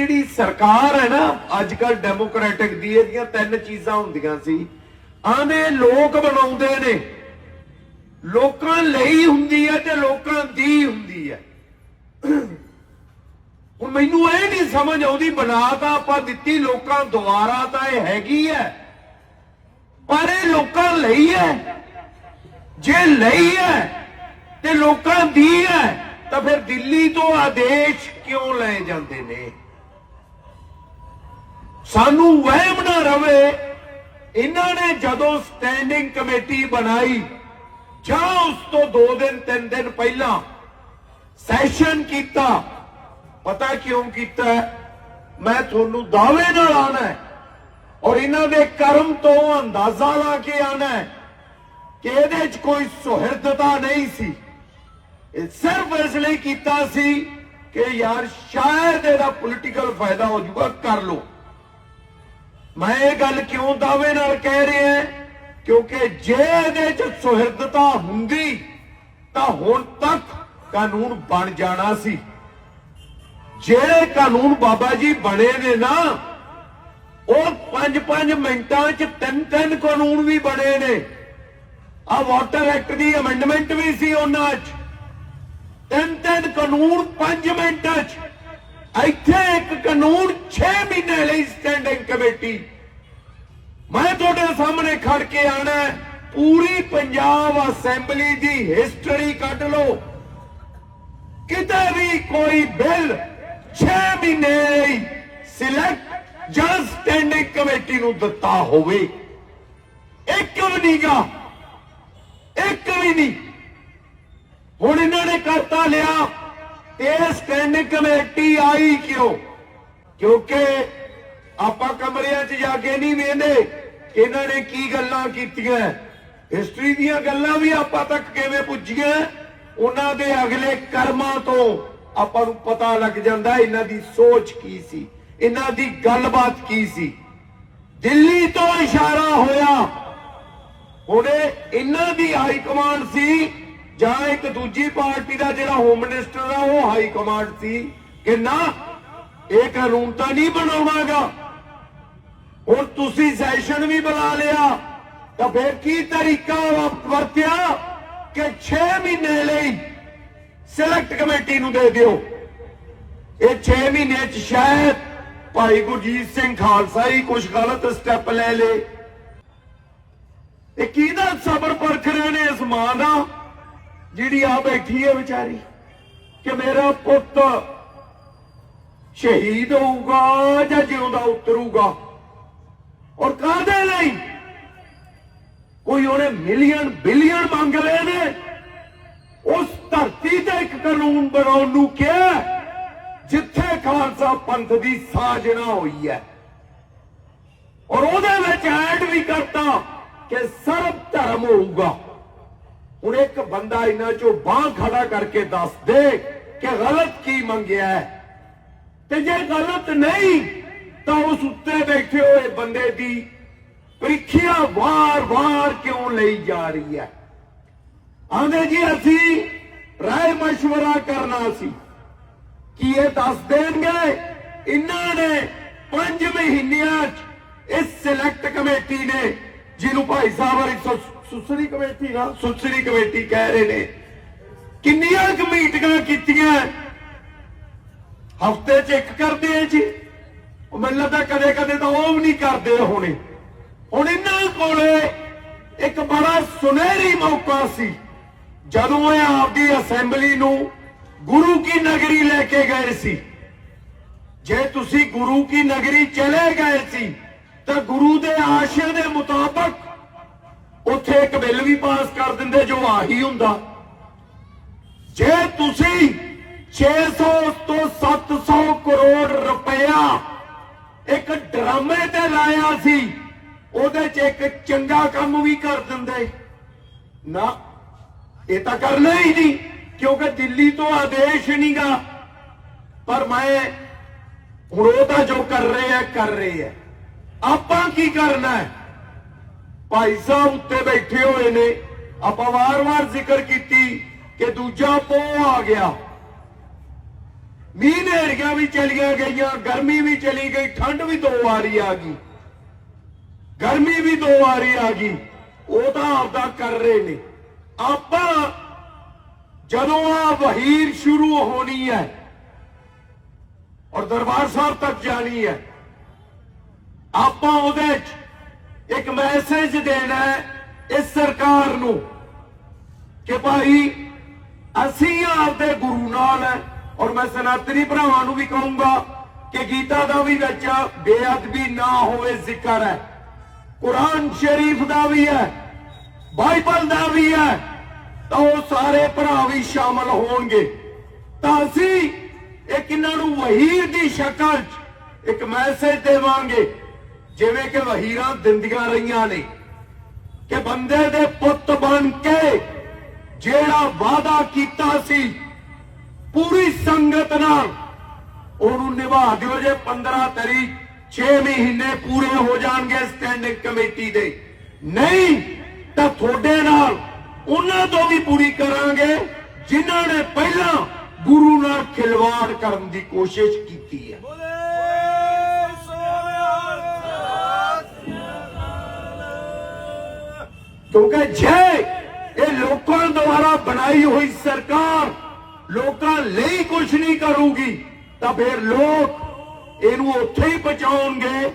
ਜਿਹੜੀ ਸਰਕਾਰ ਹੈ ਨਾ ਅੱਜ ਕੱਲ ਡੈਮੋਕ੍ਰੈਟਿਕ ਦੀ, ਇਹਦੀਆਂ ਤਿੰਨ ਚੀਜ਼ਾਂ ਹੁੰਦੀਆਂ ਸੀ। ਆਂਦੇ ਲੋਕ ਬਣਾਉਂਦੇ ਨੇ। ਲੋਕਾਂ ਲਈ ਹੁੰਦੀ ਹੈ ਤੇ ਲੋਕਾਂ ਦੀ ਹੁੰਦੀ ਹੈ। ਹੁਣ ਮੈਨੂੰ ਇਹ ਨਹੀਂ ਸਮਝ ਆਉਂਦੀ, ਬਣਾ ਤਾਂ ਆਪਾਂ ਦਿੱਤੀ, ਲੋਕਾਂ ਦੁਆਰਾ ਤਾਂ ਇਹ ਹੈਗੀ ਹੈ। ਪਰ ਇਹ ਲੋਕਾਂ ਲਈ ਹੈ। ਜੇ ਲਈ ਹੈ ਤੇ ਲੋਕਾਂ ਦੀ ਹੈ, ਤਾਂ ਫਿਰ ਦਿੱਲੀ ਤੋਂ ਆਦੇਸ਼ ਕਿਉਂ ਲਏ ਜਾਂਦੇ ਨੇ? ਸਾਨੂੰ ਵਹਿਮ ਨਾ ਰਵੇ। ਇਹਨਾਂ ਨੇ ਜਦੋਂ ਸਟੈਂਡਿੰਗ ਕਮੇਟੀ ਬਣਾਈ, ਜਾਂ ਉਸ ਤੋਂ 2 ਦਿਨ 3 ਦਿਨ ਪਹਿਲਾਂ ਸੈਸ਼ਨ ਕੀਤਾ, ਪਤਾ ਕਿਉਂ ਕੀਤਾ? ਮੈਂ ਤੁਹਾਨੂੰ ਦਾਅਵੇ ਨਾਲ ਆਣਾ ਔਰ ਇਹਨਾਂ ਦੇ ਕਰਮ ਤੋਂ ਅੰਦਾਜ਼ਾ ਲਾ ਕੇ ਆਣਾ ਕਿ ਇਹਦੇ 'ਚ ਕੋਈ ਸੁਹਿਰਦਤਾ ਨਹੀਂ ਸੀ। ਇਹ ਸਿਰਫ ਇਸ ਲਈ ਕੀਤਾ ਸੀ ਕਿ ਯਾਰ ਸ਼ਾਇਦ ਇਹਦਾ ਪੋਲੀਟੀਕਲ ਫਾਇਦਾ ਹੋ ਜਾਊਗਾ, ਕਰ ਲੋ ਮੈਂ ਇਹ ਗੱਲ ਕਿਉਂ ਦਾਅਵੇ ਨਾਲ ਕਹਿ ਰਿਹਾ ਕਿਉਂਕਿ ਜੇ ਇਹਦੇ 'ਚ ਸੁਹਿਰਦਤਾ ਹੁੰਦੀ, ਤਾਂ ਹੁਣ ਤੱਕ ਕਾਨੂੰਨ ਬਣ ਜਾਣਾ ਸੀ। ਜਿਹੜੇ ਕਾਨੂੰਨ ਬਾਬਾ ਜੀ ਬਣੇ ਨੇ ਨਾ, ਉਹ 5-5 ਮਿੰਟਾਂ 'ਚ ਤਿੰਨ ਤਿੰਨ ਕਾਨੂੰਨ ਵੀ ਬਣੇ ਨੇ। ਆ ਵਾਟਰ ਐਕਟ ਦੀ ਅਮੈਂਡਮੈਂਟ ਵੀ ਸੀ ਉਹਨਾਂ 'ਚ। ਤਿੰਨ ਤਿੰਨ ਕਾਨੂੰਨ 5 ਮਿੰਟਾਂ 'ਚ। ਇੱਥੇ ਇੱਕ ਕਾਨੂੰਨ 6 ਮਹੀਨੇ ਲਈ ਸਟੈਂਡਿੰਗ ਕਮੇਟੀ ਮੈਂ ਤੁਹਾਡੇ ਸਾਹਮਣੇ ਖੜ ਕੇ ਆਣਾ ਪੂਰੀ ਪੰਜਾਬ ਅਸੈਂਬਲੀ ਦੀ ਹਿਸਟਰੀ ਕੱਢ ਲਓ। ਕਿਤੇ ਵੀ ਕੋਈ ਬਿੱਲ 6 ਮਹੀਨੇ ਲਈ ਸਿਲੈਕਟ ਜਾਂ ਸਟੈਂਡਿੰਗ ਕਮੇਟੀ ਨੂੰ ਦਿੱਤਾ ਹੋਵੇ। ਇੱਕ ਵੀ ਨਹੀਂਗਾ ਇੱਕ ਵੀ ਨਹੀਂ ਹੁਣ ਇਹਨਾਂ ਨੇ ਕਰਤਾ ਲਿਆ। ਇਹ ਸਟੈਂਡਿੰਗ ਕਮੇਟੀ ਆਈ ਕਿਉਂ? ਕਿਉਂਕਿ ਆਪਾਂ ਕਮਰਿਆਂ 'ਚ ਜਾ ਕੇ ਨਹੀਂ ਵੇਂਦੇ ਇਹਨਾਂ ਨੇ ਕੀ ਗੱਲਾਂ ਕੀਤੀਆਂ। ਹਿਸਟਰੀ ਦੀਆਂ ਗੱਲਾਂ ਵੀ ਆਪਾਂ ਤੱਕ ਕਿਵੇਂ ਪੁੱਜੀਆਂ, ਉਹਨਾਂ ਦੇ ਅਗਲੇ ਕਰਮਾਂ ਤੋਂ ਆਪਾਂ ਨੂੰ ਪਤਾ ਲੱਗ ਜਾਂਦਾ ਇਹਨਾਂ ਦੀ ਸੋਚ ਕੀ ਸੀ, ਇਹਨਾਂ ਦੀ ਗੱਲਬਾਤ ਕੀ ਸੀ। ਦਿੱਲੀ ਤੋਂ ਇਸ਼ਾਰਾ ਹੋਇਆ। ਉਹਨੇ ਇਹਨਾਂ ਦੀ ਹਾਈ ਕਮਾਂਡ ਸੀ ਜਾਂ ਇੱਕ ਦੂਜੀ ਪਾਰਟੀ ਦਾ ਜਿਹੜਾ ਹੋਮ ਮਿਨਿਸਟਰ ਆ, ਉਹ ਹਾਈ ਕਮਾਂਡ ਸੀ ਕਿ ਨਾ, ਇਹ ਕਾਨੂੰਨ ਤਾਂ ਨਹੀਂ ਬਣਾਉਣਾਗਾ ਹੁਣ ਤੁਸੀਂ ਸੈਸ਼ਨ ਵੀ ਬੁਲਾ ਲਿਆ, ਤਾਂ ਫਿਰ ਕੀ ਤਰੀਕਾ ਵਰਤਿਆ ਕਿ 6 ਮਹੀਨੇ ਲਈ ਸਿਲੈਕਟ ਕਮੇਟੀ ਨੂੰ ਦੇ ਦਿਓ? ਇਹ 6 ਮਹੀਨੇ ਚ ਸ਼ਾਇਦ ਭਾਈ ਗੁਰਜੀਤ ਸਿੰਘ ਖਾਲਸਾ ਹੀ ਕੁਝ ਗਲਤ ਸਟੈਪ ਲੈ ਲੇ। ਇਹ ਕਿਹਦਾ ਸਬਰ ਪਰਖ ਰਹੇ ਨੇ ਇਸ ਮਾਂ ਦਾ? ਜਿਹੜੀ ਆ ਬੈਠੀ ਹੈ ਵਿਚਾਰੀ, ਕਿ ਮੇਰਾ ਪੁੱਤ ਸ਼ਹੀਦ ਹੋਊਗਾ ਜਾਂ ਜਿਉਂਦਾ ਉਤਰੂਗਾ? ਔਰ ਕਾਹਦੇ ਲਈ? ਕੋਈ ਉਹਨੇ ਮਿਲੀਅਨ, ਬਿਲੀਅਨ ਮੰਗ ਰਹੇ ਨੇ? ਉਸ ਧਰਤੀ ਤੇ ਇੱਕ ਕਾਨੂੰਨ ਬਣਾਉਣ ਨੂੰ ਕਿਹਾ ਜਿੱਥੇ ਖਾਲਸਾ ਪੰਥ ਦੀ ਸਾਜਣਾ ਹੋਈ ਹੈ। ਔਰ ਉਹਦੇ ਵਿੱਚ ਐਡ ਵੀ ਕਰਤਾ ਕਿ ਸਰਬ ਧਰਮ ਹੋਊਗਾ। ਹੁਣ ਇੱਕ ਬੰਦਾ ਇਹਨਾਂ ਚੋਂ ਬਾਹ ਖੜਾ ਕਰਕੇ ਦੱਸ ਦੇ ਕਿ ਗਲਤ ਕੀ ਮੰਗਿਆ ਤੇ ਜੇ ਗਲਤ ਨਹੀਂ, ਤਾਂ ਉਸ ਉੱਤੇ ਬੈਠੇ ਹੋਏ ਬੰਦੇ ਦੀ ਪ੍ਰੀਖਿਆ ਵਾਰ-ਵਾਰ ਕਿਉਂ ਲਈ ਜਾ ਰਹੀ ਹੈ? ਆਂਦੇ ਜੀ, ਅਸੀਂ ਰਾਏ ਮਸ਼ਵਰਾ ਕਰਨਾ ਸੀ। ਕੀ ਇਹ ਦੱਸ ਦੇਣਗੇ? ਇਹਨਾਂ ਨੇ 5 ਮਹੀਨਿਆਂ 'ਚ ਇਸ ਸਿਲੈਕਟ ਕਮੇਟੀ ਨੇ, ਜਿਹਨੂੰ ਭਾਈ ਸਾਹਿਬ ਹਰੀ ਸੁ- ਸੁਸਰੀ ਕਮੇਟੀ ਨਾ ਸੁਸਰੀ ਕਮੇਟੀ ਕਹਿ ਰਹੇ ਨੇ। ਕਿੰਨੀਆਂ ਕੁ ਕੀਤੀਆਂ? ਹਫ਼ਤੇ 'ਚ ਇੱਕ ਕਰਦੇ ਆ ਜੀ। ਉਹ ਮੈਨੂੰ ਲੱਗਦਾ ਕਦੇ ਕਦੇ ਤਾਂ ਉਹ ਵੀ ਨਹੀਂ ਕਰਦੇ ਹੋਣੇ। ਹੁਣ ਇਹਨਾਂ ਕੋਲੇ ਇੱਕ ਬੜਾ ਸੁਨਹਿਰੀ ਮੌਕਾ ਸੀ। ਜਦੋਂ ਇਹ ਆਪਦੀ ਅਸੈਂਬਲੀ ਨੂੰ ਗੁਰੂ ਕੀ ਨਗਰੀ ਲੈ ਕੇ ਗਏ ਸੀ। ਜੇ ਤੁਸੀਂ ਗੁਰੂ ਕੀ ਨਗਰੀ ਚਲੇ ਗਏ ਸੀ, ਤਾਂ ਗੁਰੂ ਦੇ ਆਸ਼ਿਆਂ ਦੇ ਮੁਤਾਬਕ ਉੱਥੇ ਇੱਕ ਬਿੱਲ ਵੀ ਪਾਸ ਕਰ ਦਿੰਦੇ ਜੋ ਆਹੀ ਹੁੰਦਾ। ਜੇ ਤੁਸੀਂ 600 ਤੋਂ 700 ਕਰੋੜ ਰੁਪਇਆ ਇੱਕ ਡਰਾਮੇ ਤੇ ਲਾਇਆ ਸੀ, ਉਹਦੇ 'ਚ ਇੱਕ ਚੰਗਾ ਕੰਮ ਵੀ ਕਰ ਦਿੰਦੇ। ਨਾ, ਇਹ ਤਾਂ ਕਰਨਾ ਹੀ ਨਹੀਂ, ਕਿਉਂਕਿ ਦਿੱਲੀ ਤੋਂ ਆਦੇਸ਼ ਨਹੀਂਗਾ ਪਰ ਮੈਂ ਹੁਣ ਉਹ ਤਾਂ ਜੋ ਕਰ ਰਹੇ ਆ ਕਰ ਰਹੇ। ਆ ਆਪਾਂ ਕੀ ਕਰਨਾ ਹੈ? ਭਾਈ ਸਾਹਿਬ ਉੱਤੇ ਬੈਠੇ ਹੋਏ ਨੇ। ਆਪਾਂ ਵਾਰ-ਵਾਰ ਜ਼ਿਕਰ ਕੀਤੀ ਕਿ ਦੂਜਾ ਪੋ ਆ ਗਿਆ। ਮੀਂਹ ਨੇਰੀਆਂ ਵੀ ਚਲੀਆਂ ਗਈਆਂ, ਗਰਮੀ ਵੀ ਚਲੀ ਗਈ, ਠੰਡ ਵੀ ਦੋ ਵਾਰੀ ਆ ਗਈ। ਗਰਮੀ ਵੀ ਦੋ ਵਾਰੀ ਆ ਗਈ। ਉਹ ਤਾਂ ਆਪਦਾ ਕਰ ਰਹੇ ਨੇ। ਆਪਾਂ ਜਦੋਂ ਆ ਵਹੀਰ ਸ਼ੁਰੂ ਹੋਣੀ ਹੈ ਔਰ ਦਰਬਾਰ ਸਾਹਿਬ ਤੱਕ ਜਾਣੀ ਹੈ, ਆਪਾਂ ਉਹਦੇ ਇੱਕ ਮੈਸੇਜ ਦੇਣਾ ਹੈ ਇਸ ਸਰਕਾਰ ਨੂੰ ਕਿ ਭਾਈ, ਅਸੀਂ ਆਪਦੇ ਗੁਰੂ ਨਾਲ ਹੈ ਔਰ ਮੈਂ ਸਨਾਤਨੀ ਭਰਾਵਾਂ ਨੂੰ ਵੀ ਕਹੂੰਗਾ ਕਿ ਗੀਤਾ ਦਾ ਵੀ ਵਿੱਚ ਬੇਅਦਬੀ ਨਾ ਹੋਵੇ ਜ਼ਿਕਰ ਹੈ। ਕੁਰਾਨ ਸ਼ਰੀਫ ਦਾ ਵੀ ਹੈ, ਬਾਈਬਲ ਦਾ ਵੀ ਹੈ, ਤਾਂ ਉਹ ਸਾਰੇ ਭਰਾ ਵੀ ਸ਼ਾਮਲ ਹੋਣਗੇ। ਤਾਂ ਅਸੀਂ ਇੱਕ ਇਹਨਾਂ ਨੂੰ ਵਹੀਰ ਦੀ ਸ਼ਕਲ 'ਚ ਇੱਕ ਮੈਸੇਜ ਦੇਵਾਂਗੇ। ਜਿਵੇਂ ਕਿ ਵਹੀਰਾਂ ਦਿੰਦੀਆਂ ਰਹੀਆਂ ਨੇ ਕਿ ਬੰਦੇ ਦੇ ਪੁੱਤ ਬਣ ਕੇ ਜਿਹੜਾ ਵਾਅਦਾ ਕੀਤਾ ਸੀ, ਪੂਰੀ ਸੰਗਤ ਨਾਲ ਉਹਨੂੰ ਨਿਭਾ ਦਿਓ ਜੇ 15 ਤਰੀਕ 6 ਮਹੀਨੇ ਪੂਰੇ ਹੋ ਜਾਣਗੇ ਸਟੈਂਡਿੰਗ ਕਮੇਟੀ ਦੇ। ਨਹੀਂ, ਤਾਂ ਤੁਹਾਡੇ ਨਾਲ ਉਹਨਾਂ ਤੋਂ ਵੀ ਪੂਰੀ ਕਰਾਂਗੇ ਜਿਨ੍ਹਾਂ ਨੇ ਪਹਿਲਾਂ ਗੁਰੂ ਨਾਲ ਖਿਲਵਾੜ ਕਰਨ ਦੀ ਕੋਸ਼ਿਸ਼ ਕੀਤੀ ਹੈ। ਕਿਉਂਕਿ ਜੇ ਇਹ ਲੋਕਾਂ ਦੁਆਰਾ ਬਣਾਈ ਹੋਈ ਸਰਕਾਰ ਲੋਕਾਂ ਲਈ ਕੁਝ ਨਹੀਂ ਕਰੂਗੀ, ਤਾਂ ਫਿਰ ਲੋਕ ਇਹਨੂੰ ਉੱਥੇ ਹੀ ਪਹੁੰਚਾਉਣਗੇ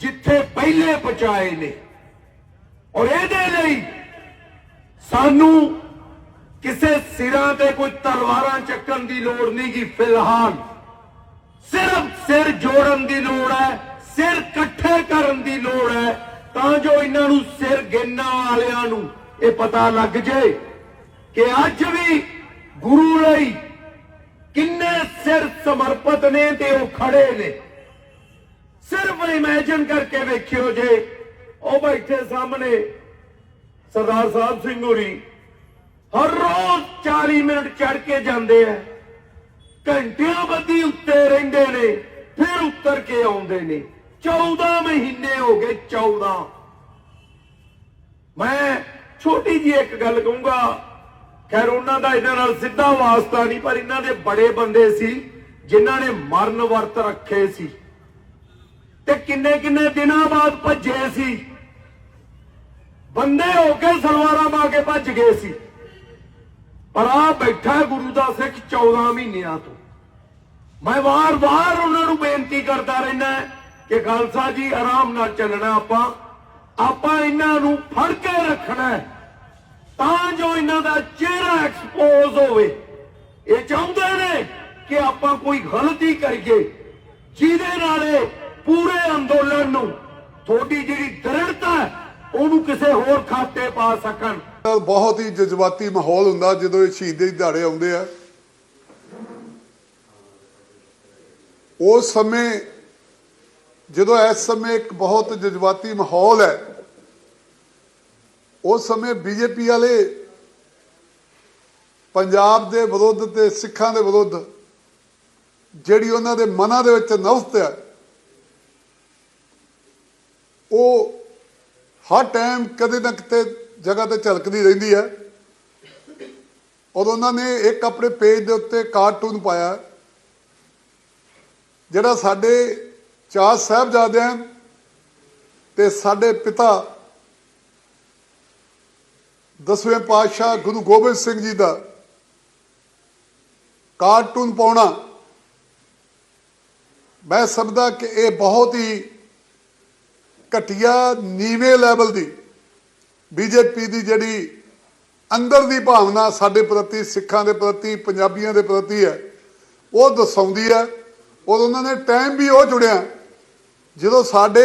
ਜਿੱਥੇ ਪਹਿਲੇ ਪਹੁੰਚਾਏ ਨੇ। ਔਰ ਇਹਦੇ ਲਈ ਸਾਨੂੰ ਕਿਸੇ ਸਿਰਾਂ ਤੇ ਕੋਈ ਤਲਵਾਰਾਂ ਚੱਕਣ ਦੀ ਲੋੜ ਨਹੀਂ ਗੀ ਫਿਲਹਾਲ। ਸਿਰਫ ਸਿਰ ਜੋੜਨ ਦੀ ਲੋੜ ਹੈ, ਸਿਰ ਇਕੱਠੇ ਕਰਨ ਦੀ ਲੋੜ ਹੈ। ਤਾਂ ਜੋ ਇਹਨਾਂ ਨੂੰ ਸਿਰ ਗਿਣਨ ਵਾਲਿਆਂ ਨੂੰ ਇਹ ਪਤਾ ਲੱਗ ਜੇ ਕਿ ਅੱਜ ਵੀ ਗੁਰੂ ਲਈ ਕਿੰਨੇ ਸਿਰ ਸਮਰਪਿਤ ਨੇ ਤੇ ਉਹ ਖੜੇ ਨੇ। ਸਿਰਫ ਇਮੇਜਿਨ ਕਰਕੇ ਵੇਖਿਓ ਜੇ। ਉਹ ਬੈਠੇ ਸਾਹਮਣੇ ਸਰਦਾਰ ਸਾਹਿਬ ਸਿੰਘ ਹੋਰੀ। ਹਰ ਰੋਜ਼ 40 ਮਿੰਟ ਚੜ ਕੇ ਜਾਂਦੇ ਆ। ਘੰਟਿਆਂ ਬੱਧੀ ਉੱਤੇ ਰਹਿੰਦੇ ਨੇ, ਫਿਰ ਉੱਤਰ ਕੇ ਆਉਂਦੇ ਨੇ। 14 ਮਹੀਨੇ ਹੋ ਗਏ 14 ਮੈਂ ਛੋਟੀ ਜੀ ਇੱਕ ਗੱਲ ਕਹੂੰਗਾ। ਖੈਰ, ਉਹਨਾਂ ਦਾ ਇਹਨਾਂ ਨਾਲ ਸਿੱਧਾ ਵਾਸਤਾ ਨਹੀਂ, ਪਰ ਇਹਨਾਂ ਦੇ ਬੜੇ ਬੰਦੇ ਸੀ, ਜਿਨ੍ਹਾਂ ਨੇ ਮਰਨ ਵਰਤ ਰੱਖੇ ਸੀ। ਤੇ ਕਿੰਨੇ ਕਿੰਨੇ ਦਿਨਾਂ ਬਾਅਦ ਭੱਜੇ ਸੀ। ਬੰਦੇ ਹੋ ਕੇ ਸਲਵਾਰਾਂ ਪਾ ਕੇ ਭੱਜ ਗਏ ਸੀ। ਪਰ ਆ ਬੈਠਾ ਗੁਰੂ ਦਾ ਸਿੱਖ 14 ਮਹੀਨਿਆਂ ਤੋਂ। ਮੈਂ ਵਾਰ-ਵਾਰ ਉਹਨਾਂ ਨੂੰ ਬੇਨਤੀ ਕਰਦਾ ਰਹਿਣਾ ਕਿ ਖਾਲਸਾ ਜੀ ਆਰਾਮ ਨਾਲ ਚੱਲਣਾ ਆਪਾਂ ਆਪਾਂ ਇਹਨਾਂ ਨੂੰ ਫੜ ਕੇ ਰੱਖਣਾ ਤਾਂ ਜੋ ਇਹਨਾਂ ਦਾ ਚਿਹਰਾ ਐਕਸਪੋਜ਼ ਹੋਵੇ। ਇਹ ਚਾਹੁੰਦੇ ਨੇ ਕਿ ਆਪਾਂ ਕੋਈ ਗਲਤੀ ਕਰੀਏ, ਜਿਹਦੇ ਨਾਲ ਇਹ ਪੂਰੇ ਅੰਦੋਲਨ ਨੂੰ, ਤੁਹਾਡੀ ਜਿਹੜੀ ਦ੍ਰਿੜਤਾ ਉਹਨੂੰ ਕਿਸੇ ਹੋਰ ਖਾਤੇ ਪਾ ਸਕਣ। ਬਹੁਤ ਹੀ ਜਜ਼ਬਾਤੀ ਮਾਹੌਲ ਹੁੰਦਾ ਜਦੋਂ ਇਹ ਸ਼ਹੀਦੀ ਦਿਹਾੜੇ ਆਉਂਦੇ ਆ। ਉਸ ਸਮੇਂ ਜਦੋਂ ਇਸ ਸਮੇਂ ਇੱਕ ਬਹੁਤ ਜਜ਼ਬਾਤੀ ਮਾਹੌਲ ਹੈ, ਉਸ ਸਮੇਂ ਬੀਜੇਪੀ ਵਾਲੇ ਪੰਜਾਬ ਦੇ ਵਿਰੁੱਧ ਤੇ ਸਿੱਖਾਂ ਦੇ ਵਿਰੁੱਧ ਜਿਹੜੀ ਉਹਨਾਂ ਦੇ ਮਨਾਂ ਦੇ ਵਿੱਚ ਨਫ਼ਰਤ ਹੈ, ਉਹ ਹਰ ਟਾਈਮ ਕਦੇ ਨਾ ਕਿਤੇ ਜਗ੍ਹਾ ਤੇ ਝਲਕਦੀ ਰਹਿੰਦੀ ਹੈ। ਔਰ ਉਹਨਾਂ ਨੇ ਇੱਕ ਆਪਣੇ ਪੇਜ ਦੇ ਉੱਤੇ ਕਾਰਟੂਨ ਪਾਇਆ, ਜਿਹੜਾ ਸਾਡੇ ਚਾਰ ਸਾਹਿਬਜ਼ਾਦਿਆਂ ਤੇ ਸਾਡੇ ਪਿਤਾ ਦਸਵੇਂ ਪਾਤਸ਼ਾਹ ਗੁਰੂ ਗੋਬਿੰਦ ਸਿੰਘ ਜੀ ਦਾ ਕਾਰਟੂਨ ਪਾਉਣਾ, ਮੈਂ ਸਮਝਦਾ ਕਿ ਇਹ ਬਹੁਤ ਹੀ ਘਟੀਆ, ਨੀਵੇਂ ਲੈਵਲ ਦੀ ਬੀਜੇਪੀ ਦੀ ਜਿਹੜੀ ਅੰਦਰ ਦੀ ਭਾਵਨਾ ਸਾਡੇ ਪ੍ਰਤੀ, ਸਿੱਖਾਂ ਦੇ ਪ੍ਰਤੀ, ਪੰਜਾਬੀਆਂ ਦੇ ਪ੍ਰਤੀ ਹੈ, ਉਹ ਦਰਸਾਉਂਦੀ ਹੈ ਔਰ ਉਹਨਾਂ ਨੇ ਟਾਈਮ ਵੀ ਉਹ ਜੁੜਿਆ ਜਦੋਂ ਸਾਡੇ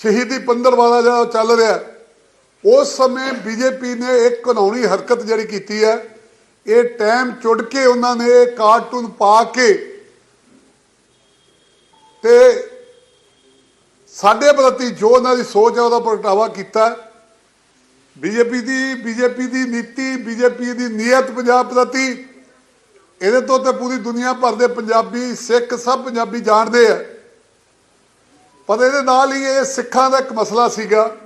ਸ਼ਹੀਦੀ ਪੰਦਰਵਾੜਾ ਜਿਹੜਾ ਚੱਲ ਰਿਹਾ, ਉਸ ਸਮੇਂ ਬੀਜੇਪੀ ਨੇ ਇੱਕ ਕਾਨੂੰਨੀ ਹਰਕਤ ਜਿਹੜੀ ਕੀਤੀ ਹੈ, ਇਹ ਟਾਈਮ ਚੁੜ ਕੇ ਉਹਨਾਂ ਨੇ ਇਹ ਕਾਰਟੂਨ ਪਾ ਕੇ ਤੇ ਸਾਡੇ ਪ੍ਰਤੀ ਜੋ ਉਹਨਾਂ ਦੀ ਸੋਚ ਹੈ, ਉਹਦਾ ਪ੍ਰਗਟਾਵਾ ਕੀਤਾ। ਬੀਜੇਪੀ ਦੀ ਬੀਜੇਪੀ ਦੀ ਨੀਤੀ, ਬੀਜੇਪੀ ਦੀ ਨੀਅਤ ਪੰਜਾਬ ਪ੍ਰਤੀ ਇਹਦੇ ਤੋਂ ਤੇ ਪੂਰੀ ਦੁਨੀਆ ਭਰ ਦੇ ਪੰਜਾਬੀ ਸਿੱਖ ਸਭ ਪੰਜਾਬੀ ਜਾਣਦੇ ਆ। ਪਰ ਇਹਦੇ ਨਾਲ ਹੀ ਇਹ ਸਿੱਖਾਂ ਦਾ ਇੱਕ ਮਸਲਾ ਸੀਗਾ।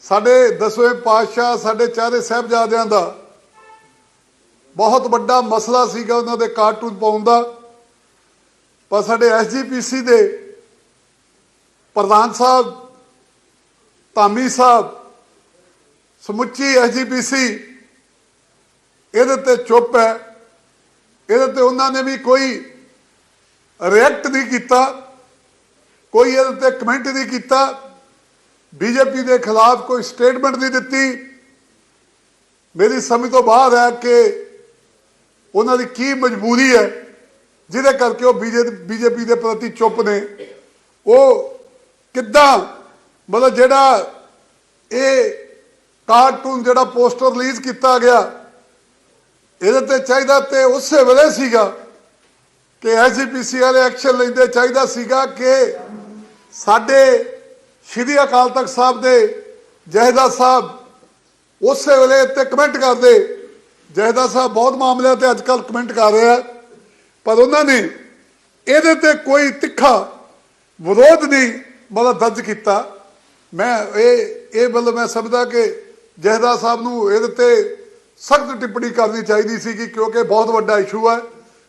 ਸਾਡੇ ਦਸਵੇਂ ਪਾਤਸ਼ਾਹ, ਸਾਡੇ ਚਾਰੇ ਸਾਹਿਬਜ਼ਾਦਿਆਂ ਦਾ ਬਹੁਤ ਵੱਡਾ ਮਸਲਾ ਸੀਗਾ ਉਹਨਾਂ ਦੇ ਕਾਰਟੂਨ ਪਾਉਣ ਦਾ। ਪਰ ਸਾਡੇ ਐਸਜੀਪੀਸੀ ਦੇ ਪ੍ਰਧਾਨ ਸਾਹਿਬ, ਧਾਮੀ ਸਾਹਿਬ, ਸਮੁੱਚੀ ਐਸਜੀਪੀਸੀ ਇਹਦੇ ਤੇ ਚੁੱਪ ਹੈ। ਇਹਦੇ ਤੇ ਉਹਨਾਂ ਨੇ ਵੀ ਕੋਈ ਰਿਐਕਟ ਨਹੀਂ ਕੀਤਾ, ਕੋਈ ਇਹਦੇ ਤੇ ਕਮੈਂਟ ਨਹੀਂ ਕੀਤਾ ਬੀਜੇਪੀ ਦੇ ਖਿਲਾਫ ਕੋਈ ਸਟੇਟਮੈਂਟ ਨਹੀਂ ਦਿੱਤੀ। ਮੇਰੀ ਸਮਝ ਤੋਂ ਬਾਹਰ ਹੈ ਕਿ ਉਹਨਾਂ ਦੀ ਕੀ ਮਜਬੂਰੀ ਹੈ, ਜਿਹਦੇ ਕਰਕੇ ਉਹ ਬੀਜੇਪੀ ਦੇ ਪ੍ਰਤੀ ਚੁੱਪ ਨੇ। ਉਹ ਕਿੱਦਾਂ, ਮਤਲਬ ਜਿਹੜਾ ਇਹ ਕਾਰਟੂਨ ਜਿਹੜਾ ਪੋਸਟਰ ਰਿਲੀਜ਼ ਕੀਤਾ ਗਿਆ ਇਹਦੇ ਤੇ ਚਾਹੀਦਾ ਤੇ ਉਸੇ ਵੇਲੇ ਸੀਗਾ ਕਿ ਐਸਜੀਪੀਸੀ ਵਾਲੇ ਐਕਸ਼ਨ ਲੈਂਦੇ ਚਾਹੀਦਾ ਸੀਗਾ ਕਿ ਸਾਡੇ ਸ਼੍ਰੀ ਅਕਾਲ ਤਖਤ ਸਾਹਿਬ ਦੇ ਜਹਦਾ ਸਾਹਿਬ ਉਸੇ ਵੇਲੇ ਤੇ ਕਮੈਂਟ ਕਰਦੇ। ਜਹਦਾ ਸਾਹਿਬ ਬਹੁਤ ਮਾਮਲਿਆਂ ਤੇ ਅੱਜਕੱਲ ਕਮੈਂਟ ਕਰ ਰਿਹਾ ਪਰ ਉਹਨਾਂ ਨੇ ਇਹਦੇ ਤੇ ਕੋਈ ਤਿੱਖਾ ਵਿਰੋਧ ਨਹੀਂ ਮਤਲਬ ਦਰਜ ਕੀਤਾ। ਮੈਂ ਇਹ ਇਹ ਮਤਲਬ ਮੈਂ ਸਮਝਦਾ ਕਿ ਜਹਦਾ ਸਾਹਿਬ ਨੂੰ ਇਹਦੇ ਤੇ ਸਖਤ ਟਿੱਪਣੀ ਕਰਨੀ ਚਾਹੀਦੀ ਸੀ ਕਿ ਕਿਉਂਕਿ ਬਹੁਤ ਵੱਡਾ ਇਸ਼ੂ ਹੈ।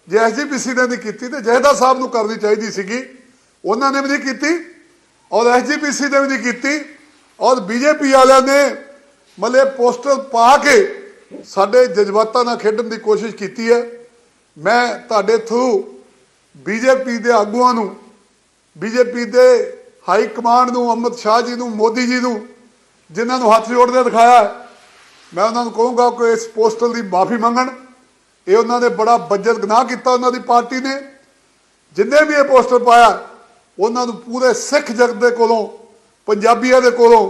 ਜੇ ਐਸਜੀਪੀਸੀ ਨੇ ਨਹੀਂ ਕੀਤੀ ਤੇ ਜਹਿਦਾ ਸਾਹਿਬ ਨੂੰ ਕਰਨੀ ਚਾਹੀਦੀ ਸੀਗੀ। ਉਹਨਾਂ ਨੇ ਵੀ ਨਹੀਂ ਕੀਤੀ ਔਰ ਐਸਜੀਪੀਸੀ ਨੇ ਵੀ ਨਹੀਂ ਕੀਤੀ ਔਰ ਬੀਜੇਪੀ ਵਾਲਿਆਂ ਨੇ ਮਤਲਬ ਪੋਸਟਰ ਪਾ ਕੇ ਸਾਡੇ ਜਜ਼ਬਾਤਾਂ ਨਾਲ ਖੇਡਣ ਦੀ ਕੋਸ਼ਿਸ਼ ਕੀਤੀ ਹੈ। ਮੈਂ ਤੁਹਾਡੇ ਥਰੂ ਬੀਜੇਪੀ ਦੇ ਆਗੂਆਂ ਨੂੰ ਬੀਜੇਪੀ ਦੇ ਹਾਈ ਕਮਾਂਡ ਨੂੰ ਅਮਿਤ ਸ਼ਾਹ ਜੀ ਨੂੰ, ਮੋਦੀ ਜੀ ਨੂੰ, ਜਿਨ੍ਹਾਂ ਨੂੰ ਹੱਥ ਜੋੜਦੇ ਦਿਖਾਇਆ ਮੈਂ ਉਹਨਾਂ ਨੂੰ ਕਹੂੰਗਾ ਕਿ ਇਸ ਪੋਸਟਰ ਦੀ ਮਾਫੀ ਮੰਗਣ। ਇਹ ਉਹਨਾਂ ਨੇ ਬੜਾ ਬੱਜਤ ਗੁਨਾਹ ਕੀਤਾ ਉਹਨਾਂ ਦੀ ਪਾਰਟੀ ਨੇ। ਜਿੰਨੇ ਵੀ ਇਹ ਪੋਸਟਰ ਪਾਇਆ, ਉਹਨਾਂ ਨੂੰ ਪੂਰੇ ਸਿੱਖ ਜਗਤ ਦੇ ਕੋਲੋਂ, ਪੰਜਾਬੀਆਂ ਦੇ ਕੋਲੋਂ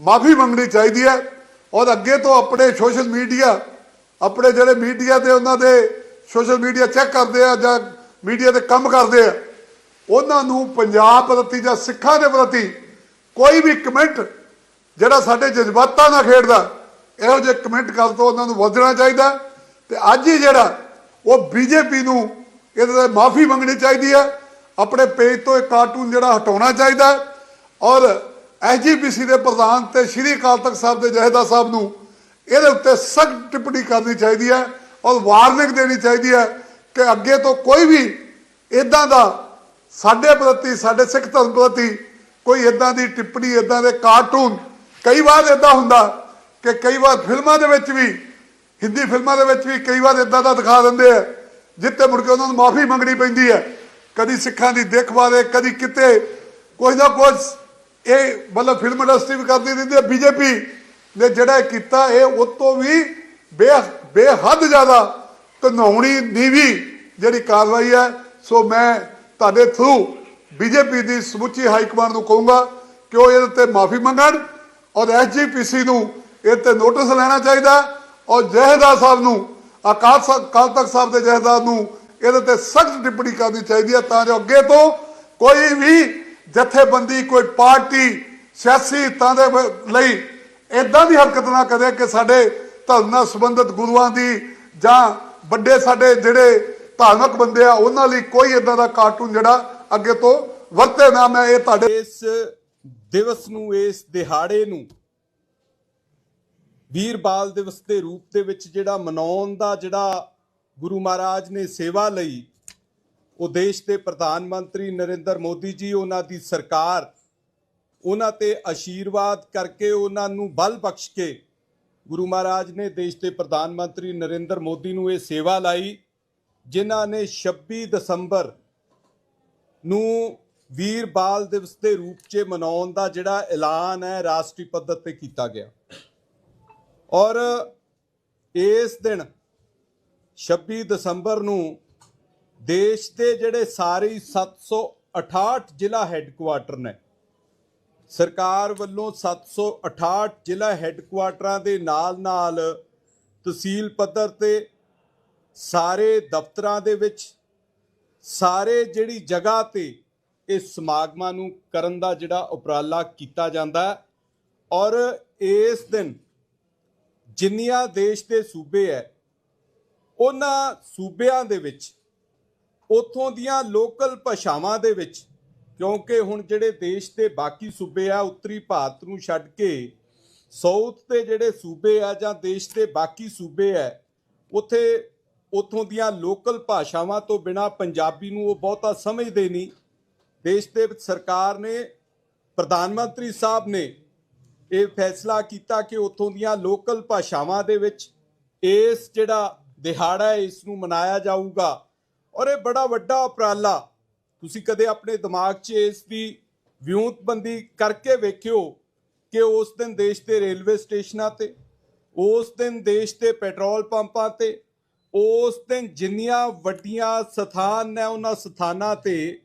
ਮਾਫੀ ਮੰਗਣੀ ਚਾਹੀਦੀ ਹੈ। ਔਰ ਅੱਗੇ ਤੋਂ ਆਪਣੇ ਸੋਸ਼ਲ ਮੀਡੀਆ, ਆਪਣੇ ਜਿਹੜੇ ਮੀਡੀਆ ਤੇ ਉਹਨਾਂ ਦੇ ਸੋਸ਼ਲ ਮੀਡੀਆ ਚੈੱਕ ਕਰਦੇ ਆ ਜਾਂ ਮੀਡੀਆ ਤੇ ਕੰਮ ਕਰਦੇ ਆ, ਉਹਨਾਂ ਨੂੰ ਪੰਜਾਬ ਪ੍ਰਤੀ ਜਾਂ ਸਿੱਖਾਂ ਦੇ ਪ੍ਰਤੀ ਕੋਈ ਵੀ ਕਮੈਂਟ ਜਿਹੜਾ ਸਾਡੇ ਜਜ਼ਬਾਤਾਂ ਨਾਲ ਖੇਡਦਾ ਇਹੋ ਜਿਹੇ ਕਮੈਂਟ ਕਰ ਤੋਂ ਉਹਨਾਂ ਨੂੰ ਵਰਜਣਾ ਚਾਹੀਦਾ ਤੇ ਅੱਜ ਹੀ ਜਿਹੜਾ ਉਹ ਬੀਜੇਪੀ ਨੂੰ ਇਹਦੇ ਤੇ ਮਾਫੀ ਮੰਗਣੀ ਚਾਹੀਦੀ ਹੈ, ਆਪਣੇ ਪੇਜ ਤੋਂ ਇਹ ਕਾਰਟੂਨ ਜਿਹੜਾ ਹਟਾਉਣਾ ਚਾਹੀਦਾ ਹੈ ਔਰ ਐਸਜੀਪੀਸੀ ਦੇ ਪ੍ਰਧਾਨ ਤੇ ਸ਼੍ਰੀ ਅਕਾਲ ਤਖਤ ਸਾਹਿਬ ਦੇ ਜਹੇਦਾਰ ਸਾਹਿਬ ਨੂੰ ਇਹਦੇ ਉੱਤੇ ਸਖਤ ਟਿੱਪਣੀ ਕਰਨੀ ਚਾਹੀਦੀ ਹੈ ਔਰ ਵਾਰਨਿੰਗ ਦੇਣੀ ਚਾਹੀਦੀ ਹੈ ਕਿ ਅੱਗੇ ਤੋਂ ਕੋਈ ਵੀ ਇਦਾਂ ਦਾ ਸਾਡੇ ਪ੍ਰਤੀ, ਸਾਡੇ ਸਿੱਖ ਧਰਮ ਪ੍ਰਤੀ ਕੋਈ ਇਦਾਂ ਦੀ ਟਿੱਪਣੀ ਇਦਾਂ ਦੇ ਕਾਰਟੂਨ ਕਈ ਵਾਰ ਇਦਾਂ ਹੁੰਦਾ ਕਿ ਕਈ ਵਾਰ ਫਿਲਮਾਂ ਦੇ ਵਿੱਚ ਵੀ, ਹਿੰਦੀ ਫਿਲਮਾਂ ਦੇ ਵਿੱਚ ਵੀ ਕਈ ਵਾਰ ਇਦਾਂ ਦਾ ਦਿਖਾ ਦਿੰਦੇ ਆ ਜਿੱਤੇ ਮੁੜ ਕੇ ਉਹਨਾਂ ਨੂੰ ਮਾਫੀ ਮੰਗਣੀ ਪੈਂਦੀ ਹੈ ਕਦੀ ਸਿੱਖਾਂ ਦੀ ਦੇਖਭਾਲ ਬਾਰੇ ਕਦੀ ਕਿਤੇ। ਕੋਈ ਨਾ ਕੁਝ ਇਹ ਮਤਲਬ ਫਿਲਮ ਇੰਡਸਟਰੀ ਵੀ ਕਰਦੀ ਰਹਿੰਦੀ ਹੈ ਬੀਜੇਪੀ ਨੇ ਜਿਹੜਾ ਇਹ ਕੀਤਾ, ਇਹ ਉਹ ਤੋਂ ਵੀ ਬੇ ਬੇਹੱਦ ਜ਼ਿਆਦਾ ਘਿਨਾਉਣੀ ਨੀਵੀਂ ਜਿਹੜੀ ਕਾਰਵਾਈ ਹੈ ਸੋ ਮੈਂ ਤੁਹਾਡੇ ਥਰੂ ਬੀਜੇਪੀ ਦੀ ਸਮੁੱਚੀ ਹਾਈ ਕਮਾਂਡ ਨੂੰ ਕਹੂੰਗਾ ਕਿ ਉਹ ਇਹਦੇ ਤੇ ਮਾਫੀ ਮੰਗਣ ਔਰ ਐਸਜੀਪੀਸੀ ਨੂੰ ਇਹ ਤੇ ਨੋਟਿਸ ਲੈਣਾ ਚਾਹੀਦਾ। ਔਰ ਜਹੇਦਾਰ ਸਾਹਿਬ ਨੂੰ, ਅਕਾਲ ਕਾਲ ਤਖਤ ਸਾਹਿਬ ਦੇ ਜਹੇਦਾਰ ਨੂੰ ਇਹਦੇ ਤੇ ਸਖਤ ਟਿੱਪਣੀ ਕਰਨੀ ਚਾਹੀਦੀ ਹੈ ਤਾਂ ਜੋ ਅੱਗੇ ਤੋਂ ਕੋਈ ਵੀ ਜਥੇਬੰਦੀ, ਕੋਈ ਪਾਰਟੀ, ਸਿਆਸੀ ਤਾਂ ਦੇ ਲਈ ਇਦਾਂ ਦੀ ਹਰਕਤ ਨਾ ਕਰੇ ਕਿ ਸਾਡੇ ਧਰਮ ਨਾਲ ਸੰਬੰਧਿਤ ਗੁਰੂਆਂ ਦੀ ਜਾਂ ਵੱਡੇ ਸਾਡੇ ਜਿਹੜੇ ਧਾਰਮਿਕ ਬੰਦੇ ਆ, ਉਹਨਾਂ ਲਈ ਕੋਈ ਇਦਾਂ ਦਾ ਕਾਰਟੂਨ ਜਿਹੜਾ ਅੱਗੇ ਤੋਂ ਵਰਤੇ ਨਾ। ਮੈਂ ਇਹ ਤੁਹਾਡੇ ਇਸ ਦਿਵਸ ਨੂੰ, ਇਸ ਦਿਹਾੜੇ ਨੂੰ ਵੀਰ ਬਾਲ ਦਿਵਸ ਦੇ ਰੂਪ ਦੇ ਵਿੱਚ ਜਿਹੜਾ ਮਨਾਉਣ ਦਾ ਜਿਹੜਾ ਗੁਰੂ ਮਹਾਰਾਜ ਨੇ ਸੇਵਾ ਲਈ, ਉਹ ਦੇਸ਼ ਦੇ ਪ੍ਰਧਾਨ ਮੰਤਰੀ ਨਰਿੰਦਰ ਮੋਦੀ ਜੀ, ਉਹਨਾਂ ਦੀ ਸਰਕਾਰ, ਉਹਨਾਂ ਤੇ ਆਸ਼ੀਰਵਾਦ ਕਰਕੇ ਉਹਨਾਂ ਨੂੰ ਬਲ ਬਖਸ਼ ਕੇ ਗੁਰੂ ਮਹਾਰਾਜ ਨੇ ਦੇਸ਼ ਦੇ ਪ੍ਰਧਾਨ ਮੰਤਰੀ ਨਰਿੰਦਰ ਮੋਦੀ ਨੂੰ ਇਹ ਸੇਵਾ ਲਾਈ, ਜਿਨ੍ਹਾਂ ਨੇ 26 ਦਸੰਬਰ ਨੂੰ ਵੀਰ ਬਾਲ ਦਿਵਸ ਦੇ ਰੂਪ 'ਚ ਮਨਾਉਣ ਦਾ ਜਿਹੜਾ ਐਲਾਨ ਹੈ, ਰਾਸ਼ਟਰੀ ਪੱਧਰ ਤੇ ਕੀਤਾ ਗਿਆ। ਔਰ ਇਸ ਦਿਨ 26 ਦਸੰਬਰ ਨੂੰ ਦੇਸ਼ ਦੇ ਜਿਹੜੇ ਸਾਰੇ ਹੀ 768 ਜ਼ਿਲ੍ਹਾ ਹੈੱਡਕੁਆਟਰ ਨੇ, ਸਰਕਾਰ ਵੱਲੋਂ 768 ਜ਼ਿਲ੍ਹਾ ਹੈੱਡਕੁਆਟਰਾਂ ਦੇ ਨਾਲ-ਨਾਲ ਤਹਿਸੀਲ ਪੱਧਰ ਤੇ ਸਾਰੇ ਦਫ਼ਤਰਾਂ ਦੇ ਵਿੱਚ ਸਾਰੇ ਜਿਹੜੀ ਜਗ੍ਹਾ ਤੇ ਇਸ ਸਮਾਗਮਾਂ ਨੂੰ ਕਰਨ ਦਾ ਜਿਹੜਾ ਉਪਰਾਲਾ ਕੀਤਾ ਜਾਂਦਾ ਔਰ ਇਸ ਦਿਨ ਜਿੰਨੀਆਂ ਦੇਸ਼ ਦੇ ਸੂਬੇ ਹੈ ਉਹਨਾਂ ਸੂਬਿਆਂ ਦੇ ਵਿੱਚ, ਉਥੋਂ ਦੀਆਂ ਲੋਕਲ ਭਾਸ਼ਾਵਾਂ ਦੇ ਵਿੱਚ, ਕਿਉਂਕਿ ਹੁਣ ਜਿਹੜੇ ਦੇਸ਼ ਦੇ ਬਾਕੀ ਸੂਬੇ ਆ, ਉੱਤਰੀ ਭਾਰਤ ਨੂੰ ਛੱਡ ਕੇ ਸਾਊਥ ਤੇ ਜਿਹੜੇ ਸੂਬੇ ਆ ਜਾਂ ਦੇਸ਼ ਦੇ ਬਾਕੀ ਸੂਬੇ ਆ ਉਥੇ ਉਥੋਂ ਦੀਆਂ ਲੋਕਲ ਭਾਸ਼ਾਵਾਂ ਤੋਂ ਬਿਨਾ ਪੰਜਾਬੀ ਨੂੰ ਉਹ ਬਹੁਤਾ ਸਮਝਦੇ ਨਹੀਂ। ਦੇਸ਼ ਦੇ ਸਰਕਾਰ ਨੇ, ਪ੍ਰਧਾਨ ਮੰਤਰੀ ਸਾਹਿਬ ਨੇ ਇਹ ਫੈਸਲਾ ਕੀਤਾ ਕਿ ਉੱਥੋਂ ਦੀਆਂ ਲੋਕਲ ਭਾਸ਼ਾਵਾਂ ਦੇ ਵਿੱਚ ਇਸ ਜਿਹੜਾ ਦਿਹਾੜਾ ਹੈ, ਇਸ ਨੂੰ ਮਨਾਇਆ ਜਾਊਗਾ। ਔਰ ਇਹ ਬੜਾ ਵੱਡਾ ਉਪਰਾਲਾ। ਤੁਸੀਂ ਕਦੇ ਆਪਣੇ ਦਿਮਾਗ 'ਚ ਇਸ ਦੀ ਵਿਉਂਤਬੰਦੀ ਕਰਕੇ ਵੇਖਿਓ ਕਿ ਉਸ ਦਿਨ ਦੇਸ਼ ਦੇ ਰੇਲਵੇ ਸਟੇਸ਼ਨਾਂ ਤੇ, ਉਸ ਦਿਨ ਦੇਸ਼ ਦੇ ਪੈਟਰੋਲ ਪੰਪਾਂ ਤੇ, ਉਸ ਦਿਨ ਜਿੰਨੀਆਂ ਵੱਡੀਆਂ ਸਥਾਨ ਨੇ ਉਹਨਾਂ ਸਥਾਨਾਂ ਤੇ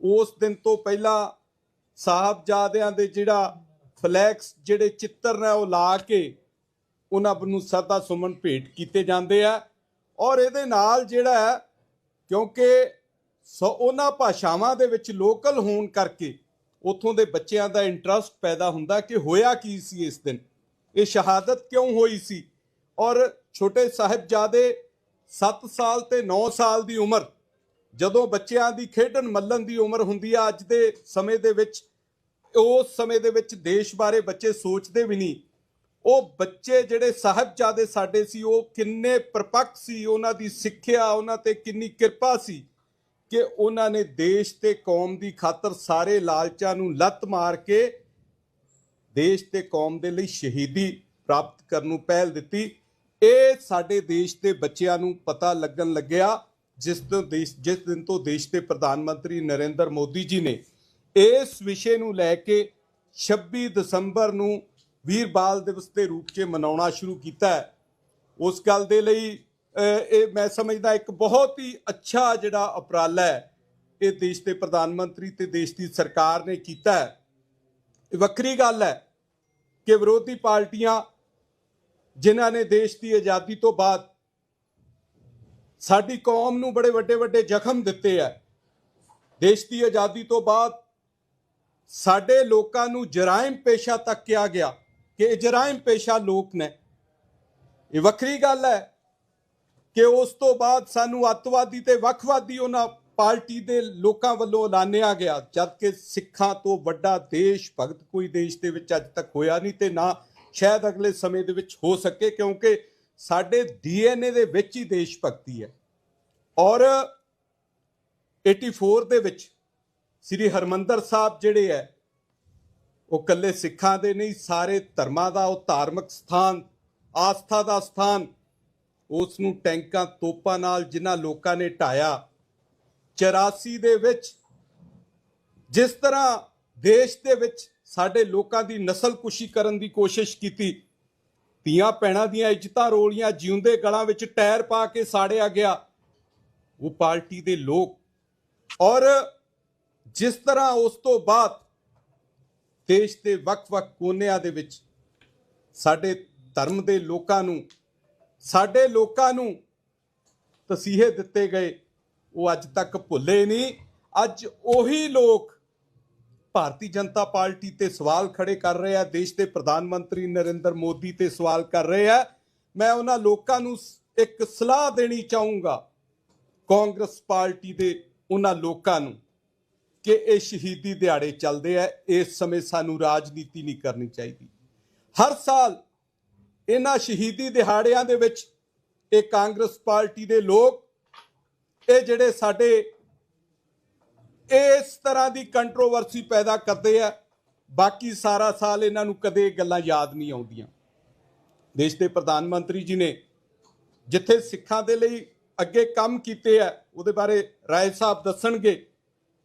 ਉਸ ਦਿਨ ਤੋਂ ਪਹਿਲਾਂ ਸਾਹਿਬਜ਼ਾਦਿਆਂ ਦੇ ਜਿਹੜਾ ਫਲੈਕਸ ਜਿਹੜੇ ਚਿੱਤਰ ਨੇ ਉਹ ਲਾ ਕੇ ਉਹਨਾਂ ਨੂੰ ਸਦਾ ਸੁਮਨ ਭੇਟ ਕੀਤੇ ਜਾਂਦੇ ਆ। ਔਰ ਇਹਦੇ ਨਾਲ ਜਿਹੜਾ ਕਿਉਂਕਿ ਸੋ ਉਹਨਾਂ ਭਾਸ਼ਾਵਾਂ ਦੇ ਵਿੱਚ ਲੋਕਲ ਹੋਣ ਕਰਕੇ ਉਥੋਂ ਦੇ ਬੱਚਿਆਂ ਦਾ ਇੰਟਰਸਟ ਪੈਦਾ ਹੁੰਦਾ ਕਿ ਹੋਇਆ ਕੀ ਸੀ ਇਸ ਦਿਨ? ਇਹ ਸ਼ਹਾਦਤ ਕਿਉਂ ਹੋਈ ਸੀ? ਔਰ ਛੋਟੇ ਸਾਹਿਬਜ਼ਾਦੇ 7 ਸਾਲ ਤੇ 9 ਸਾਲ ਦੀ ਉਮਰ, ਜਦੋਂ ਬੱਚਿਆਂ ਦੀ ਖੇਡਣ ਮੱਲਣ ਦੀ ਉਮਰ ਹੁੰਦੀ ਆ ਅੱਜ ਦੇ ਸਮੇਂ ਦੇ ਵਿੱਚ ਉਸ ਸਮੇਂ ਦੇ ਵਿੱਚ ਦੇਸ਼ ਬਾਰੇ ਬੱਚੇ ਸੋਚਦੇ ਵੀ ਨਹੀਂ। ਉਹ ਬੱਚੇ ਜਿਹੜੇ ਸਾਹਿਬਜ਼ਾਦੇ ਸਾਡੇ ਸੀ, ਉਹ ਕਿੰਨੇ ਪਰਪੱਕ ਸੀ, ਉਹਨਾਂ ਦੀ ਸਿੱਖਿਆ, ਉਹਨਾਂ ਤੇ ਕਿੰਨੀ ਕਿਰਪਾ ਸੀ ਕਿ ਉਹਨਾਂ ਨੇ ਦੇਸ਼ ਤੇ ਕੌਮ ਦੀ ਖਾਤਰ ਸਾਰੇ ਲਾਲਚਾਂ ਨੂੰ ਲੱਤ ਮਾਰ ਕੇ ਦੇਸ਼ ਤੇ ਕੌਮ ਦੇ ਲਈ ਸ਼ਹੀਦੀ ਪ੍ਰਾਪਤ ਕਰਨ ਨੂੰ ਪਹਿਲ ਦਿੱਤੀ। ਇਹ ਸਾਡੇ ਦੇਸ਼ ਦੇ ਬੱਚਿਆਂ ਨੂੰ ਪਤਾ ਲੱਗਣ ਲੱਗਿਆ, ਜਿਸ ਤੋਂ ਦੇਸ਼ ਜਿਸ ਦਿਨ ਤੋਂ ਦੇਸ਼ ਦੇ ਪ੍ਰਧਾਨ ਮੰਤਰੀ ਨਰਿੰਦਰ ਮੋਦੀ ਜੀ ਨੇ ਇਸ ਵਿਸ਼ੇ ਨੂੰ ਲੈ ਕੇ 26 ਦਸੰਬਰ ਨੂੰ ਵੀਰ ਬਾਲ ਦਿਵਸ ਦੇ ਰੂਪ 'ਚ ਮਨਾਉਣਾ ਸ਼ੁਰੂ ਕੀਤਾ ਹੈ। ਉਸ ਗੱਲ ਦੇ ਲਈ ਇਹ ਮੈਂ ਸਮਝਦਾ ਇੱਕ ਬਹੁਤ ਹੀ ਅੱਛਾ ਜਿਹੜਾ ਉਪਰਾਲਾ ਹੈ, ਇਹ ਦੇਸ਼ ਦੇ ਪ੍ਰਧਾਨ ਮੰਤਰੀ ਤੇ ਦੇਸ਼ ਦੀ ਸਰਕਾਰ ਨੇ ਕੀਤਾ ਹੈ। ਵੱਖਰੀ ਗੱਲ ਹੈ ਕਿ ਵਿਰੋਧੀ ਪਾਰਟੀਆਂ ਜਿਨ੍ਹਾਂ ਨੇ ਦੇਸ਼ ਦੀ ਆਜ਼ਾਦੀ ਤੋਂ ਬਾਅਦ ਸਾਡੀ ਕੌਮ ਨੂੰ ਬੜੇ ਵੱਡੇ ਵੱਡੇ ਜ਼ਖਮ ਦਿੱਤੇ ਆ ਦੇਸ਼ ਦੀ ਆਜ਼ਾਦੀ ਤੋਂ ਬਾਅਦ ਸਾਡੇ ਲੋਕਾਂ ਨੂੰ ਜਰਾਇਮ ਪੇਸ਼ਾ ਤੱਕ ਕਿਹਾ ਗਿਆ ਕਿ ਇਹ ਜਰਾਇਮ ਪੇਸ਼ਾ ਲੋਕ ਨੇ। ਇਹ ਵੱਖਰੀ ਗੱਲ ਹੈ ਕਿ ਉਸ ਤੋਂ ਬਾਅਦ ਸਾਨੂੰ ਅੱਤਵਾਦੀ ਤੇ ਵੱਖਵਾਦੀ ਉਹਨਾਂ ਪਾਰਟੀ ਦੇ ਲੋਕਾਂ ਵੱਲੋਂ ਐਲਾਨਿਆ ਗਿਆ ਜਦ ਕਿ ਸਿੱਖਾਂ ਤੋਂ ਵੱਡਾ ਦੇਸ਼, ਭਗਤ ਕੋਈ ਦੇਸ਼ ਦੇ ਵਿੱਚ ਅੱਜ ਤੱਕ ਹੋਇਆ ਨਹੀਂ ਤੇ ਨਾ ਸ਼ਾਇਦ ਅਗਲੇ ਸਮੇਂ ਦੇ ਵਿੱਚ ਹੋ ਸਕੇ, ਕਿਉਂਕਿ ਸਾਡੇ ਡੀਐਨਏ ਦੇ ਵਿੱਚ ਹੀ ਦੇਸ਼ ਭਗਤੀ ਹੈ। ਔਰ 84 ਦੇ ਵਿੱਚ ਸ੍ਰੀ ਹਰਮੰਦਰ ਸਾਹਿਬ ਜਿਹੜੇ ਹੈ, ਉਹ ਕੱਲੇ ਸਿੱਖਾਂ ਦੇ ਨਹੀਂ, ਸਾਰੇ ਧਰਮਾਂ ਦਾ, ਉਹ ਧਾਰਮਿਕ ਸਥਾਨ, ਆਸਥਾ ਦਾ ਸਥਾਨ ਉਸ ਨੂੰ ਟੈਂਕਾਂ, ਤੋਪਾਂ ਨਾਲ ਜਿਨ੍ਹਾਂ ਲੋਕਾਂ ਨੇ ਢਾਇਆ 84 ਦੇ ਵਿੱਚ, ਜਿਸ ਤਰ੍ਹਾਂ ਦੇਸ਼ ਦੇ ਵਿੱਚ ਸਾਡੇ ਲੋਕਾਂ ਦੀ ਨਸਲਕੁਸ਼ੀ ਕਰਨ ਦੀ ਕੋਸ਼ਿਸ਼ ਕੀਤੀ, ਧੀਆਂ ਭੈਣਾਂ ਦੀਆਂ ਇੱਜ਼ਤਾਂ ਰੋਲੀਆਂ ਜਿਉਂਦੇ ਗਲਾਂ ਵਿੱਚ ਟਾਇਰ ਪਾ ਕੇ ਸਾੜਿਆ ਗਿਆ, ਉਹ ਪਾਰਟੀ ਦੇ ਲੋਕ ਔਰ ਜਿਸ ਤਰ੍ਹਾਂ ਉਸ ਤੋਂ ਬਾਅਦ ਦੇਸ਼ ਦੇ ਵੱਖ-ਵੱਖ ਕੋਨਿਆਂ ਦੇ ਵਿੱਚ ਸਾਡੇ ਧਰਮ ਦੇ ਲੋਕਾਂ ਨੂੰ, ਸਾਡੇ ਲੋਕਾਂ ਨੂੰ ਤਸੀਹੇ ਦਿੱਤੇ ਗਏ, ਉਹ ਅੱਜ ਤੱਕ ਭੁੱਲੇ ਨਹੀਂ। ਅੱਜ ਉਹੀ ਲੋਕ ਭਾਰਤੀ ਜਨਤਾ ਪਾਰਟੀ ਤੇ ਸਵਾਲ ਖੜੇ ਕਰ ਰਹੇ ਆ, ਦੇਸ਼ ਦੇ ਪ੍ਰਧਾਨ ਮੰਤਰੀ ਨਰਿੰਦਰ ਮੋਦੀ ਤੇ ਸਵਾਲ ਕਰ ਰਹੇ ਆ। ਮੈਂ ਉਹਨਾਂ ਲੋਕਾਂ ਨੂੰ ਸ- ਇੱਕ ਸਲਾਹ ਦੇਣੀ ਚਾਹੂੰਗਾ, ਕਾਂਗਰਸ ਪਾਰਟੀ ਦੇ ਉਹਨਾਂ ਲੋਕਾਂ ਨੂੰ। ਕਿ ਇਹ ਸ਼ਹੀਦੀ ਦਿਹਾੜੇ ਚੱਲਦੇ ਆ, ਇਸ ਸਮੇਂ ਸਾਨੂੰ ਰਾਜਨੀਤੀ ਨਹੀਂ ਕਰਨੀ ਚਾਹੀਦੀ। ਹਰ ਸਾਲ ਇਹਨਾਂ ਸ਼ਹੀਦੀ ਦਿਹਾੜਿਆਂ ਦੇ ਵਿੱਚ ਇਹ ਕਾਂਗਰਸ ਪਾਰਟੀ ਦੇ ਲੋਕ, ਇਹ ਜਿਹੜੇ ਸਾਡੇ ਇਸ ਤਰ੍ਹਾਂ ਦੀ ਕੰਟਰੋਵਰਸੀ ਪੈਦਾ ਕਰਦੇ ਆ, ਬਾਕੀ ਸਾਰਾ ਸਾਲ ਇਹਨਾਂ ਨੂੰ ਕਦੇ ਇਹ ਗੱਲਾਂ ਯਾਦ ਨਹੀਂ ਆਉਂਦੀਆਂ। ਦੇਸ਼ ਦੇ ਪ੍ਰਧਾਨ ਮੰਤਰੀ ਜੀ ਨੇ ਜਿੱਥੇ ਸਿੱਖਾਂ ਦੇ ਲਈ ਅੱਗੇ ਕੰਮ ਕੀਤੇ ਆ, ਉਹਦੇ ਬਾਰੇ ਰਾਏ ਸਾਹਿਬ ਦੱਸਣਗੇ।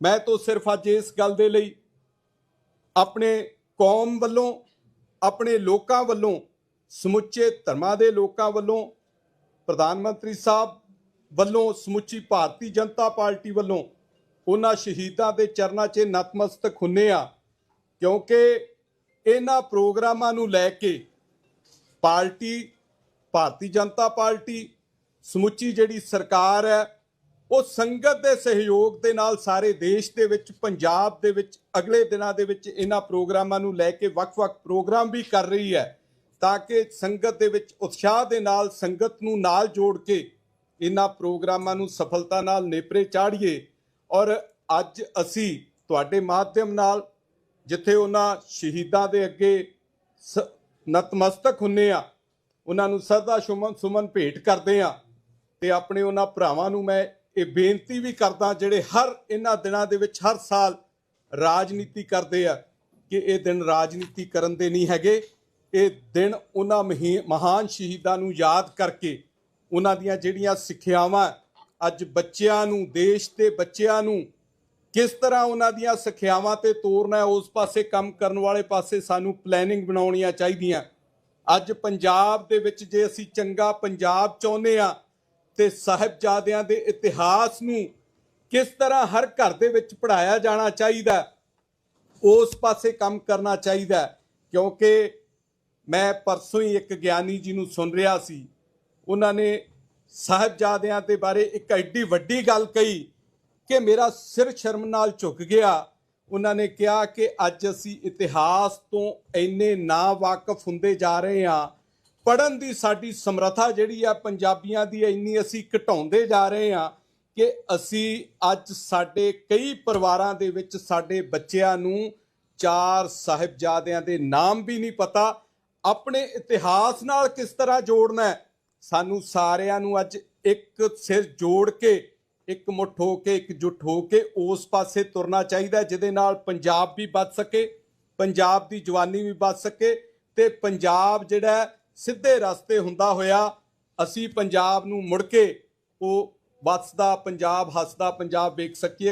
ਮੈਂ ਤਾਂ ਸਿਰਫ ਅੱਜ ਇਸ ਗੱਲ ਦੇ ਲਈ ਆਪਣੇ ਕੌਮ ਵੱਲੋਂ, ਆਪਣੇ ਲੋਕਾਂ ਵੱਲੋਂ, ਸਮੁੱਚੇ ਧਰਮਾਂ ਦੇ ਲੋਕਾਂ ਵੱਲੋਂ, ਪ੍ਰਧਾਨ ਮੰਤਰੀ ਸਾਹਿਬ ਵੱਲੋਂ, ਸਮੁੱਚੀ ਭਾਰਤੀ ਜਨਤਾ ਪਾਰਟੀ ਵੱਲੋਂ ਉਹਨਾਂ ਸ਼ਹੀਦਾਂ ਦੇ ਚਰਨਾਂ 'ਚ ਨਤਮਸਤਕ ਹੁੰਨੇ ਆ ਕਿਉਂਕਿ ਇਹਨਾਂ ਪ੍ਰੋਗਰਾਮਾਂ ਨੂੰ ਲੈ ਕੇ ਪਾਰਟੀ, ਭਾਰਤੀ ਜਨਤਾ ਪਾਰਟੀ, ਸਮੁੱਚੀ ਜਿਹੜੀ ਸਰਕਾਰ ਹੈ ਉਹ ਸੰਗਤ ਦੇ ਸਹਿਯੋਗ ਦੇ ਨਾਲ ਸਾਰੇ ਦੇਸ਼ ਦੇ ਵਿੱਚ, ਪੰਜਾਬ ਦੇ ਵਿੱਚ, ਅਗਲੇ ਦਿਨਾਂ ਦੇ ਵਿੱਚ ਇਹਨਾਂ ਪ੍ਰੋਗਰਾਮਾਂ ਨੂੰ ਲੈ ਕੇ ਵੱਖ-ਵੱਖ ਪ੍ਰੋਗਰਾਮ ਵੀ ਕਰ ਰਹੀ ਹੈ ਤਾਂ ਕਿ ਸੰਗਤ ਦੇ ਵਿੱਚ ਉਤਸ਼ਾਹ ਦੇ ਨਾਲ ਸੰਗਤ ਨੂੰ ਨਾਲ ਜੋੜ ਕੇ ਇਹਨਾਂ ਪ੍ਰੋਗਰਾਮਾਂ ਨੂੰ ਸਫਲਤਾ ਨਾਲ ਨੇਪਰੇ ਚਾੜੀਏ। ਔਰ ਅੱਜ ਅਸੀਂ ਤੁਹਾਡੇ ਮਾਧਿਅਮ ਨਾਲ ਜਿੱਥੇ ਉਹਨਾਂ ਸ਼ਹੀਦਾਂ ਦੇ ਅੱਗੇ ਸ- ਨਤਮਸਤਕ ਹੁੰਨੇ ਆ, ਉਹਨਾਂ ਨੂੰ ਸਦਾ ਸੁਮਨ ਸੁਮਨ ਭੇਟ ਕਰਦੇ ਆ ਤੇ ਆਪਣੇ ਉਹਨਾਂ ਭਰਾਵਾਂ ਨੂੰ ਮੈਂ ਇਹ ਬੇਨਤੀ ਵੀ ਕਰਦਾ ਜਿਹੜੇ ਹਰ ਇਹਨਾਂ ਦਿਨਾਂ ਦੇ ਵਿੱਚ ਹਰ ਸਾਲ ਰਾਜਨੀਤੀ ਕਰਦੇ ਆ ਕਿ ਇਹ ਦਿਨ ਰਾਜਨੀਤੀ ਕਰਨ ਦੇ ਨਹੀਂ ਹੈਗੇ। ਇਹ ਦਿਨ ਉਹਨਾਂ ਮਹੀ- ਮਹਾਨ ਸ਼ਹੀਦਾਂ ਨੂੰ ਯਾਦ ਕਰਕੇ ਉਹਨਾਂ ਦੀਆਂ ਜਿਹੜੀਆਂ ਸਿੱਖਿਆਵਾਂ ਅੱਜ ਬੱਚਿਆਂ ਨੂੰ, ਦੇਸ਼ ਦੇ ਬੱਚਿਆਂ ਨੂੰ ਕਿਸ ਤਰ੍ਹਾਂ ਉਹਨਾਂ ਦੀਆਂ ਸਿੱਖਿਆਵਾਂ ਤੇ ਤੋਰਨਾ ਉਸ ਪਾਸੇ ਕੰਮ ਕਰਨ ਵਾਲੇ ਪਾਸੇ ਸਾਨੂੰ ਪਲੈਨਿੰਗ ਬਣਾਉਣੀਆਂ ਚਾਹੀਦੀਆਂ। ਅੱਜ ਪੰਜਾਬ ਦੇ ਵਿੱਚ ਜੇ ਅਸੀਂ ਚੰਗਾ ਪੰਜਾਬ ਚਾਹੁੰਦੇ ਆ ਤੇ ਸਾਹਿਬਜ਼ਾਦਿਆਂ ਦੇ ਇਤਿਹਾਸ ਨੂੰ ਕਿਸ ਤਰ੍ਹਾਂ ਹਰ ਘਰ ਦੇ ਵਿੱਚ ਪੜਾਇਆ ਜਾਣਾ ਚਾਹੀਦਾ ਉਸ ਪਾਸੇ ਕੰਮ ਕਰਨਾ ਚਾਹੀਦਾ ਕਿਉਂਕਿ ਮੈਂ ਪਰਸੋਂ ਹੀ ਇੱਕ ਗਿਆਨੀ ਜੀ ਨੂੰ ਸੁਣ ਰਿਹਾ ਸੀ, ਉਹਨਾਂ ਨੇ ਸਾਹਿਬਜ਼ਾਦਿਆਂ ਦੇ ਬਾਰੇ ਇੱਕ ਐਡੀ ਵੱਡੀ ਗੱਲ ਕਹੀ ਕਿ ਮੇਰਾ ਸਿਰ ਸ਼ਰਮ ਨਾਲ ਝੁਕ ਗਿਆ। ਉਹਨਾਂ ਨੇ ਕਿਹਾ ਕਿ ਅੱਜ ਅਸੀਂ ਇਤਿਹਾਸ ਤੋਂ ਇੰਨੇ ਨਾ ਵਾਕਿਫ ਹੁੰਦੇ ਜਾ ਰਹੇ ਹਾਂ ਪੜਨ ਦੀ ਸਾਡੀ ਸਮਰੱਥਾ ਜਿਹੜੀ ਆ ਪੰਜਾਬੀਆਂ ਦੀ ਇੰਨੀ ਅਸੀਂ ਘਟਾਉਂਦੇ ਜਾ ਰਹੇ ਹਾਂ ਕਿ ਅਸੀਂ ਅੱਜ ਸਾਡੇ ਕਈ ਪਰਿਵਾਰਾਂ ਦੇ ਵਿੱਚ ਸਾਡੇ ਬੱਚਿਆਂ ਨੂੰ ਚਾਰ ਸਾਹਿਬਜ਼ਾਦਿਆਂ ਦੇ ਨਾਮ ਵੀ ਨਹੀਂ ਪਤਾ, ਆਪਣੇ ਇਤਿਹਾਸ ਨਾਲ ਕਿਸ ਤਰ੍ਹਾਂ ਜੋੜਨਾ ਹੈ? ਸਾਨੂੰ ਸਾਰਿਆਂ ਨੂੰ ਅੱਜ ਇੱਕ ਸਿਰ ਜੋੜ ਕੇ, ਇੱਕ ਮੁੱਠ ਹੋ ਕੇ, ਇੱਕ ਜੁੱਟ ਹੋ ਕੇ ਉਸ ਪਾਸੇ ਤੁਰਨਾ ਚਾਹੀਦਾ ਜਿਹਦੇ ਨਾਲ ਪੰਜਾਬ ਵੀ ਬਚ ਸਕੇ, ਪੰਜਾਬ ਦੀ ਜਵਾਨੀ ਵੀ ਬਚ ਸਕੇ ਤੇ ਪੰਜਾਬ ਜਿਹੜਾ ਸਿੱਧੇ ਰਸਤੇ ਹੁੰਦਾ ਹੋਇਆ ਅਸੀਂ ਪੰਜਾਬ ਨੂੰ ਮੁੜ ਕੇ ਉਹ ਵੱਸਦਾ, ਪੰਜਾਬ ਹੱਸਦਾ, ਪੰਜਾਬ ਵੇਖ ਸਕੀਏ।